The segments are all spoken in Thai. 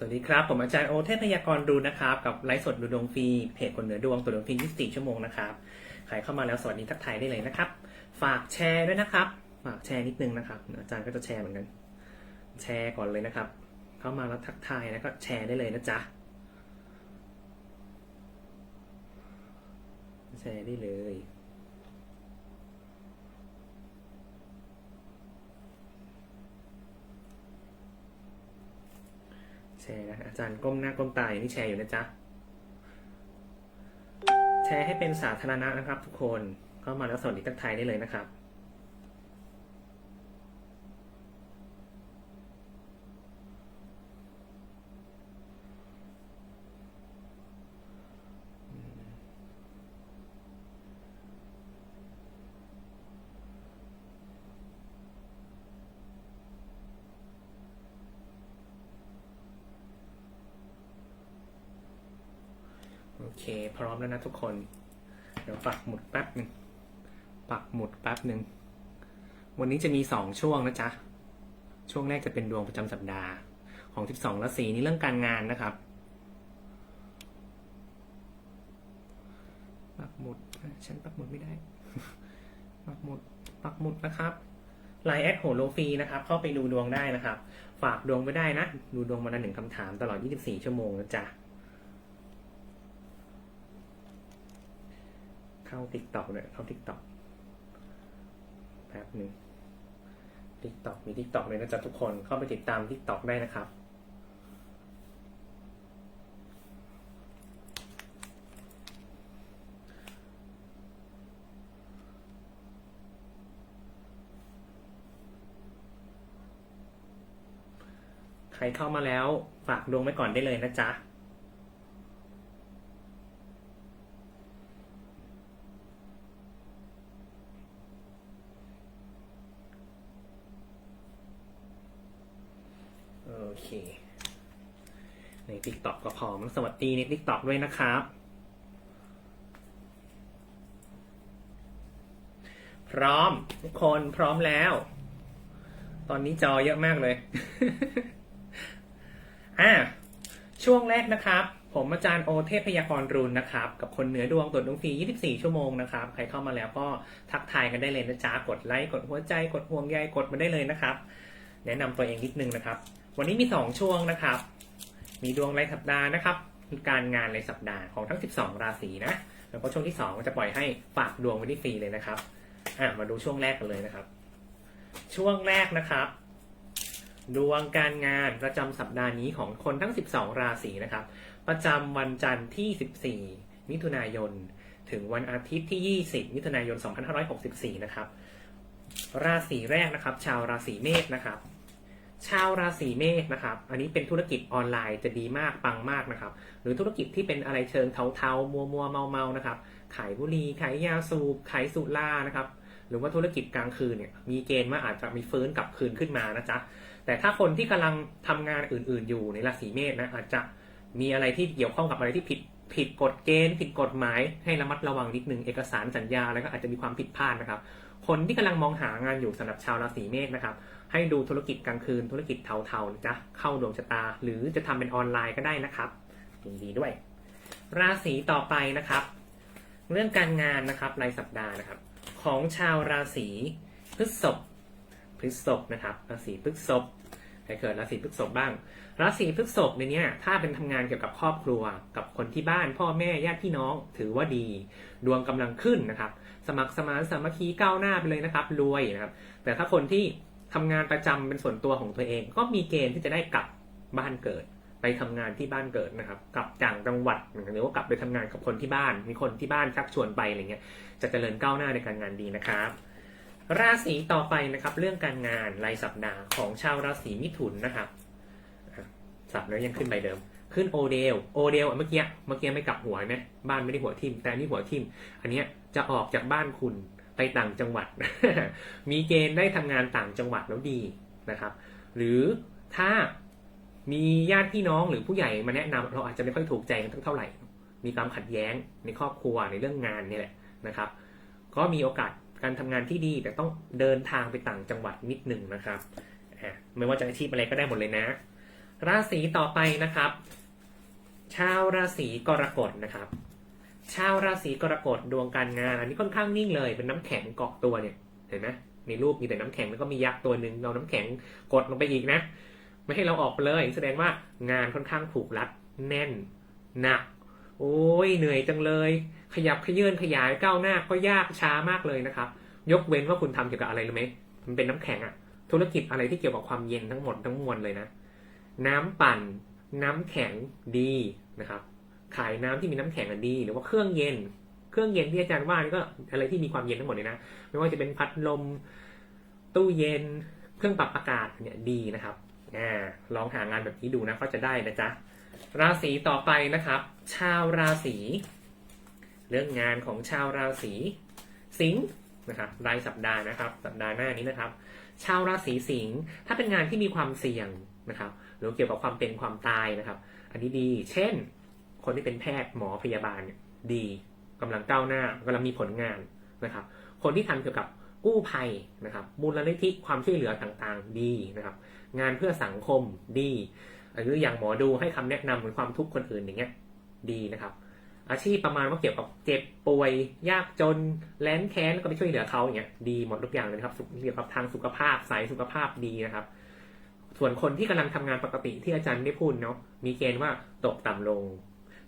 สวัสดีครับ ผมอาจารย์โอเทพพยากรดูนะครับ กับไลฟ์สดดูดวงฟรีเพจคนเหนือดวงตัวดวงฟรี 24 ชั่วโมงนะครับ ใครเข้ามาแล้วสวัสดีทักทายได้เลยนะครับ ฝากแชร์ด้วยนะครับ ฝากแชร์นิดนึงนะครับ อาจารย์ก็จะแชร์เหมือนกัน แชร์ก่อนเลยนะครับ เข้ามาแล้วทักทายแล้วก็แชร์ได้เลยนะจ๊ะ แชร์ได้เลย ร์นะอาจารย์ก้มหน้าก้มตาอย่างที่แชร์อยู่นะจ๊ะ แชร์ให้เป็นสาธารณะนะครับทุกคน ก็มาแล้วสวัสดีทักทายได้เลยนะครับ โอเค พร้อมแล้วนะทุกคน เดี๋ยวปักหมุดแป๊บหนึ่งปักหมุดแป๊บหนึ่ง วันนี้จะมีสองช่วงนะจ๊ะ ช่วงแรกจะเป็นดวงประจำสัปดาห์ ของ12ราศีนี้เรื่องการงานนะครับ ปักหมุด ฉันปักหมุดไม่ได้ ปักหมุด ปักหมุดนะครับไลน์แอดโหโลฟีนะครับ เข้าไปดูดวงได้นะครับ ฝากดวงไว้ได้นะ ดูดวงวันละหนึ่งคำถามตลอด 24 ชั่วโมงนะจ๊ะ เข้าติ๊กตอกเลยเข้าติ๊กตอกแป๊บหนึ่งติ๊กตอกมีติ๊กตอกเลยนะจ๊ะทุกคนเข้าไปติดตามติ๊กตอกได้นะครับใครเข้ามาแล้วฝากดวงไว้ก่อนได้เลยนะจ๊ะ โอ เคใน t ิ k t o k ก็พร้อม สวัสดีใน t ิ k t o k ด้วยนะครับ พร้อม ทุกคนพร้อมแล้ว ตอนนี้จอเยอะมากเลย อ่าช่วงแรกนะครับ ผมอาจารย์โอเทพพยากรรุนนะครับ กับคนเหนือดวงตรวจดวงฟรี 24 ชั่วโมงนะครับ ใครเข้ามาแล้วก็ทักทายกันได้เลยนะจ๊ะ กดไลค์ กดหัวใจ กดห่วงใย กดมาได้เลยนะครับ แนะนำตัวเองนิดนึงนะครับ วันนี้มี 2 ช่วงนะครับ มีดวงรายสัปดาห์นะครับการงานรายสัปดาห์ของทั้ง 12 ราศีนะ แล้วก็ช่วงที่2จะปล่อยให้ฝากดวงไว้ที่ฟรีเลยนะครับอะมาดูช่วงแรกกันเลยนะครับ ช่วงแรกนะครับ ดวงการงานประจำสัปดาห์นี้ของคนทั้ง 12 ราศีนะครับ ประจำวันจันทร์ที่ 14 มิถุนายน ถึงวันอาทิตย์ที่ 20 มิถุนายน 2564 นะครับ ราศีแรกนะครับ ชาวราศีเมษนะครับ ชาวราศีเมษนะครับ อันนี้เป็นธุรกิจออนไลน์จะดีมากปังมากนะครับ หรือธุรกิจที่เป็นอะไรเชิงเทาๆ มัวมัวเมาเมานะครับ ขายบุหรี่ ขายยาสูบ ขายสุรานะครับ หรือว่าธุรกิจกลางคืนเนี่ย มีเกณฑ์ว่าอาจจะมีฟื้นกลับคืนขึ้นมานะจ๊ะ แต่ถ้าคนที่กำลังทำงานอื่นๆ อยู่ในราศีเมษนะ อาจจะมีอะไรที่เกี่ยวข้องกับอะไรที่ผิดผิดกฎเกณฑ์ ผิดกฎหมาย ให้ระมัดระวังนิดนึง เอกสารสัญญาอะไรก็อาจจะมีความผิดพลาดนะครับ คนที่กำลังมองหางานอยู่สำหรับชาวราศีเมษนะครับ ให้ดูธุรกิจกลางคืนธุรกิจเทาๆนะจ๊ะเข้าดวงชะตา หรือจะทำเป็นออนไลน์ก็ได้นะครับยินดีด้วย ราศีต่อไปนะครับ เรื่องการงานนะครับรายสัปดาห์นะครับ ของชาวราศีพฤษภพฤษภนะครับ ราศีพฤษภ ใครเกิดราศีพฤษภบ้าง ราศีพฤษภในเนี้ยถ้าเป็นทำงานเกี่ยวกับครอบครัว กับคนที่บ้านพ่อแม่ญาติพี่น้องถือว่าดี ดวงกำลังขึ้นนะครับ สมัครสมานสามัคคีก้าวหน้าไปเลยนะครับรวยนะครับ แต่ถ้าคนที่ทำงานประจำเป็นส่วนตัวของตัวเอง ก็มีเกณฑ์ที่จะได้กลับบ้านเกิด ไปทำงานที่บ้านเกิดนะครับ กลับจากจังหวัดหรือว่ากลับไปทำงานกับคนที่บ้าน มีคนที่บ้านชักชวนไปอะไรเงี้ยจะเจริญก้าวหน้าในการงานดีนะครับ ราศีต่อไปนะครับ เรื่องการงานรายสัปดาห์ของชาวราศีมิถุนนะครับสับแล้วยังขึ้นใบเดิม ขึ้นโอเดลโอเดลเมื่อกี้เมื่อกี้ไม่กลับหัวไหมบ้านไม่ได้หัวทิ่มแต่อันนี่หัวทิ่มอันเนี้ยจะออกจากบ้านคุณไปต่างจังหวัด มีเกณฑ์ได้ทำงานต่างจังหวัดแล้วดีนะครับ หรือถ้ามีญาติพี่น้องหรือผู้ใหญ่มาแนะนำเราอาจจะไม่ค่อยถูกใจกันเท่าไหร่ มีความขัดแย้งในครอบครัวในเรื่องงานนี่แหละนะครับ ก็มีโอกาส การทำงานที่ดีแต่ต้องเดินทางไปต่างจังหวัดนิดหนึ่งนะครับไม่ว่าจะอาชีพอะไรก็ได้หมดเลยนะ ราศีต่อไปนะครับ ชาวราศีกรกฎนะครับ ชาวราศีกรกฎดวงการงานอันนี้ค่อนข้างนิ่งเลยเป็นน้ำแข็งเกาะตัวเนี่ยเห็นไหมในรูปมีแต่น้ำแข็งแล้วก็มียักษ์ตัวหนึ่งเราน้ำแข็งกดลงไปอีกนะ ไม่ให้เราออกไปเลย แสดงว่างานค่อนข้างผูกรัดแน่นหนักโอ้ยเหนื่อยจังเลย ขยับขยื่นขยายก้าวหน้าก็ยากช้ามากเลยนะครับ ยกเว้นว่าคุณทำเกี่ยวกับอะไรรู้ไหมมันเป็นน้ำแข็งอะธุรกิจอะไรที่เกี่ยวกับความเย็นทั้งหมดทั้งมวลเลยนะ น้ำปั่น น้ำแข็งดีนะครับ ขายน้ำที่มีน้ำแข็งอะดี หรือว่าเครื่องเย็น เครื่องเย็นที่อาจารย์ว่านี่ก็อะไรที่มีความเย็นทั้งหมดเลยนะ ไม่ว่าจะเป็นพัดลม ตู้เย็น เครื่องปรับอากาศเนี่ยดีนะครับอลองหางานแบบนี้ดูนะก็จะได้นะจ๊ะ ราศีต่อไปนะครับ ชาวราศี เรื่องงานของชาวราศีสิงห์นะครับรายสัปดาห์นะครับ สัปดาห์หน้านี้นะครับ ชาวราศีสิงห์ถ้าเป็นงานที่มีความเสี่ยงนะครับ หรือเกี่ยวกับความเป็นความตายนะครับ อันนี้ดี เช่น คนที่เป็นแพทย์หมอพยาบาลดีกำลังก้าวหน้ากำลังมีผลงานนะครับ คนที่ทำเกี่ยวกับกู้ภัยนะครับมูลนิธิความช่วยเหลือต่างๆ ดีนะครับ งานเพื่อสังคมดีหรืออย่างหมอดูให้คำแนะนำเหมือความทุกข์คนอื่นอย่างเงี้ยดีนะครับ อาชีพประมาณว่าเกี่ยวกับเจ็บป่วย ยากจนแล้นแค้นก็ไปช่วยเหลือเขาอย่างเงี้ยดีหมดทุกอย่างเลยครับเกี่ยวกับทางสุขภาพสายสุขภาพดีนะครับ ส่วนคนที่กำลังทำงานปกติที่อาจารย์ได้พูดเนาะมีเกณฑ์ว่าตกต่ำลง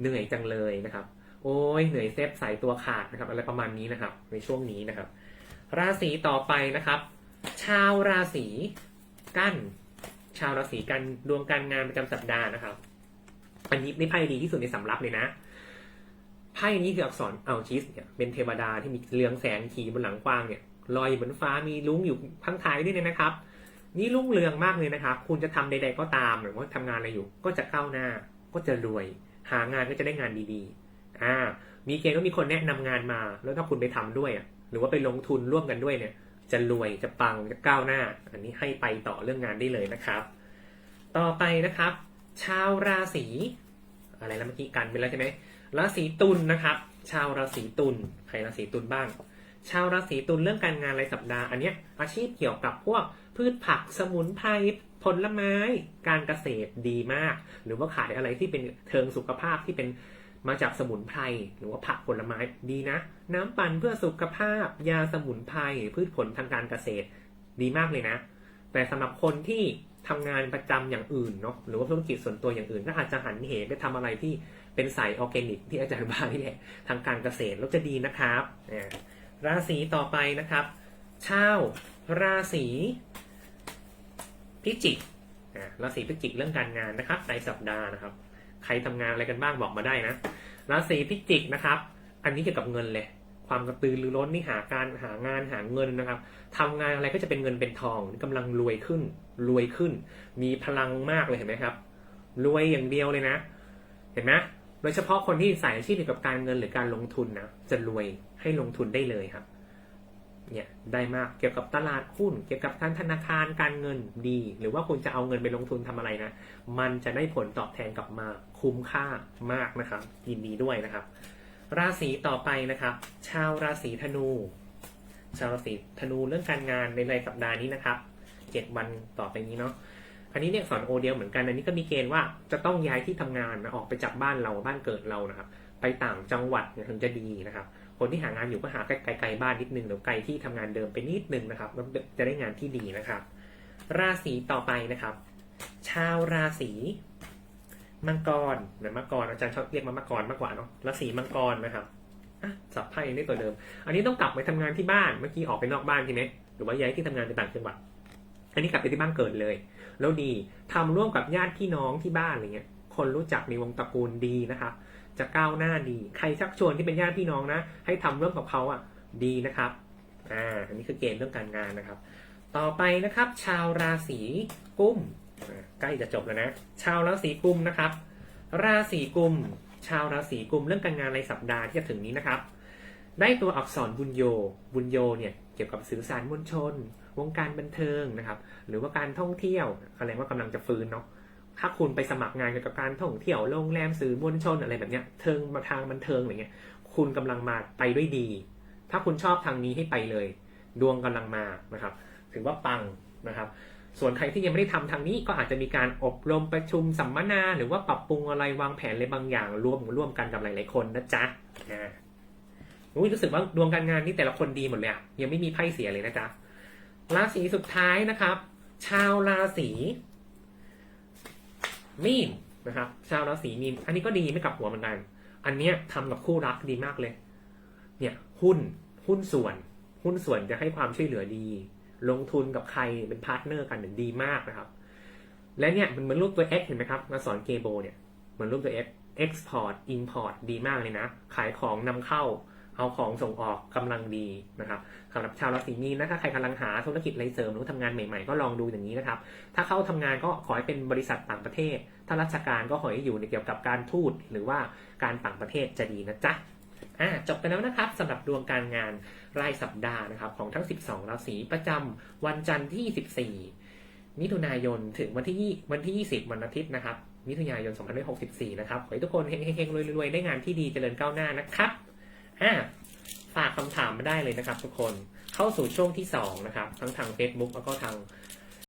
เหนื่อยจังเลยนะครับ โอ้ยเหนื่อยเซฟสายตัวขาดนะครับ อะไรประมาณนี้นะครับ ในช่วงนี้นะครับ ราศีต่อไปนะครับ ชาวราศีกันชาวราศีกันดวงการงานประจำสัปดาห์นะครับอันนี้ในไพ่ดีที่สุดในสำรับเลยนะ ไพ่นี้คืออักษรอัลชิสเนี่ยเป็นเทวดาที่มีเรืองแสงขี่บนหลังกว้างเนี่ยลอยอยู่บนฟ้ามีลุ้งอยู่ข้างท้ายด้วยนะครับ นี่รุ่งเรืองมากเลยนะครับ คุณจะทำใดๆก็ตามหรือว่าทำงานอะไรอยู่ ก็จะก้าวหน้าก็จะรวย หางานก็จะได้งานดีๆอ่ามีเกณฑ์ว่ามีคนแนะนำงานมา แล้วถ้าคุณไปทำด้วยอะหรือว่าไปลงทุนร่วมกันด้วยเนี่ย จะรวยจะปังจะก้าวหน้า อันนี้ให้ไปต่อเรื่องงานได้เลยนะครับ ต่อไปนะครับ ชาวราศีอะไรแล้วเมื่อกี้กันไปแล้วใช่ไหม ราศีตุลนะครับ ชาวราศีตุลใครราศีตุลบ้าง ชาวราศีตุลเรื่องการงานรายสัปดาห์อันเนี้ยอาชีพเกี่ยวกับพวกพืชผักสมุนไพรผลไม้การเกษตรดีมาก หรือว่าขายอะไรที่เป็นเทิงสุขภาพที่เป็นมาจากสมุนไพรหรือว่าผักผลไม้ดีนะ น้ำปั่นเพื่อสุขภาพ ยาสมุนไพรพืชผลทางการเกษตรดีมากเลยนะ แต่สำหรับคนที่ทำงานประจำอย่างอื่นเนาะหรือว่าธุรกิจส่วนตัวอย่างอื่นก็อาจจะหันเหไปทำอะไรที่ เป็นสายออร์แกนิกที่อาจารย์บ้านี่แหละทางการเกษตรแล้วจะดีนะครับ ราศีต่อไปนะครับชาวราศีพิจิกราศีพิจิกเรื่องการงานนะครับ ในสัปดาห์นะครับ ใครทำงานอะไรกันบ้างบอกมาได้นะ ราศีพิจิกนะครับ อันนี้เกี่ยวกับเงินเลย ความกระตือรือร้นนี่หาการหางานหาเงินนะครับทำงานอะไรก็จะเป็นเงินเป็นทองกำลังรวยขึ้น รวยขึ้น มีพลังมากเลยเห็นไหมครับ รวยอย่างเดียวเลยนะ เห็นไหม โดยเฉพาะคนที่สายอาชีพเกี่ยวกับการเงินหรือการลงทุนนะจะรวยให้ลงทุนได้เลยครับ เนี่ยได้มากเกี่ยวกับตลาดหุ้น เกี่ยวกับการธนาคารการเงินดี หรือว่าคุณจะเอาเงินไปลงทุนทำอะไรนะ มันจะได้ผลตอบแทนกลับมาคุ้มค่ามากนะครับยินดีด้วยนะครับ ราศีต่อไปนะครับ ชาวราศีธนู ชาวราศีธนูเรื่องการงานในรายสัปดาห์นี้นะครับเจ็ดวันต่อไปนี้เนาะ อันนี้เนี่ยสอนโอเดียวเหมือนกันอันนี้ก็มีเกณฑ์ว่าจะต้องย้ายที่ทำงานนะออกไปจากบ้านเราบ้านเกิดเรานะครับไปต่างจังหวัดเนี่ยถึงจะดีนะครับ คนที่หางานอยู่ก็หาไกลๆบ้านนิดนึงหรือไกลที่ทำงานเดิมไปนิดนึงนะครับแล้วจะได้งานที่ดีนะครับ ราศีต่อไปนะครับ ชาวราศีมังกรหมือมังกรอาจารย์ชอบเรียกมันมังกรมากกว่าเนาะราศีมังกรนะครับอะสับไพ่ได้ตัวเดิม อันนี้ต้องกลับไปทำงานที่บ้านเมื่อกี้ออกไปนอกบ้านใช่ไหมหรือว่าย้ายที่ทำงานไปต่างจังหวัด อันนี้กลับไปที่บ้านเกิดเลย แล้วดีทำร่วมกับญาติพี่น้องที่บ้านอะไรเงี้ย คนรู้จักในวงตระกูลดีนะครับจะก้าวหน้าดี ใครชักชวนที่เป็นญาติพี่น้องนะ ให้ทำร่วมกับเขาอะ ดีนะครับ อ่า อันนี้คือเกณฑ์เรื่องการงานนะครับ ต่อไปนะครับ ชาวราศีกุมใกล้จะจบแล้วนะ ชาวราศีกุมนะครับ ราศีกุม ชาวราศีกุมเรื่องการงานในสัปดาห์ที่จะถึงนี้นะครับ ได้ตัวอักษรบุญโย บุญโยเนี่ยเกี่ยวกับสื่อสารมวลชน วงการบันเทิงนะครับ หรือว่าการท่องเที่ยวแสดงว่ากำลังจะฟื้นเนาะถ้าคุณไปสมัครงานเกี่ยวกับการท่องเที่ยวโรงแรมสื่อมวลชนอะไรแบบเนี้ยเทิงมาทางบันเทิงอะไรเงี้ย คุณกำลังมาไปด้วยดี ถ้าคุณชอบทางนี้ให้ไปเลย ดวงกำลังมานะครับ ถือว่าปังนะครับส่วนใครที่ยังไม่ได้ทำทางนี้ก็อาจจะมีการอบรมประชุมสัมมนา หรือว่าปรับปรุงอะไรวางแผนอะไรบางอย่างร่วมร่วมกันกับหลายๆคนนะจ๊ะอ่าอุ้ยรู้สึกว่าดวงการงานนี่แต่ละคนดีหมดเลยอะยังไม่มีไพ่เสียเลยนะจ๊ะ ราศีสุดท้ายนะครับ ชาวราศีมีนนะครับ ชาวราศีมีน อันนี้ก็ดีไม่กลับหัวเหมือนกัน อันเนี้ยทำกับคู่รักดีมากเลย เนี่ยหุ้นหุ้นส่วน หุ้นส่วนจะให้ความช่วยเหลือดี ลงทุนกับใครเป็นพาร์ทเนอร์กันเนี่ยดีมากนะครับ และเนี่ยมันเหมือนรูปตัว X เห็นไหมครับมาสอนเกโบเนี่ยเหมือนรูปตัว X Export Import ดีมากเลยนะ ขายของนำเข้า เอาของส่งออกกำลังดีนะครับสำหรับชาวราศีมีนนะถ้าใครกำลังหาธุรกิจอะไรเสริมหรือว่าทำงานใหม่ๆ ก็ลองดูอย่างนี้นะครับ ถ้าเข้าทำงานก็ขอให้เป็นบริษัทต่างประเทศ ถ้าราชการก็ขอให้อยู่ในเกี่ยวกับการทูตหรือว่าการต่างประเทศจะดีนะจ๊ะอ่าจบไปแล้วนะครับสำหรับดวงการงานรายสัปดาห์นะครับของทั้ง 12 ราศีประจำวันจันทร์ที่ 14 มิถุนายนถึงวันที่วันที่ 20 วันอาทิตย์นะครับ มิถุนายน 2564 นะครับ ขอให้ทุกคนเฮงๆรวยๆ ได้งานที่ดีเจริญก้าวหน้านะครับ อะฝากคำถามมาได้เลยนะครับทุกคนเข้าสู่ช่วงที่ 2 นะครับ ทั้งทาง Facebook แล้วก็ทาง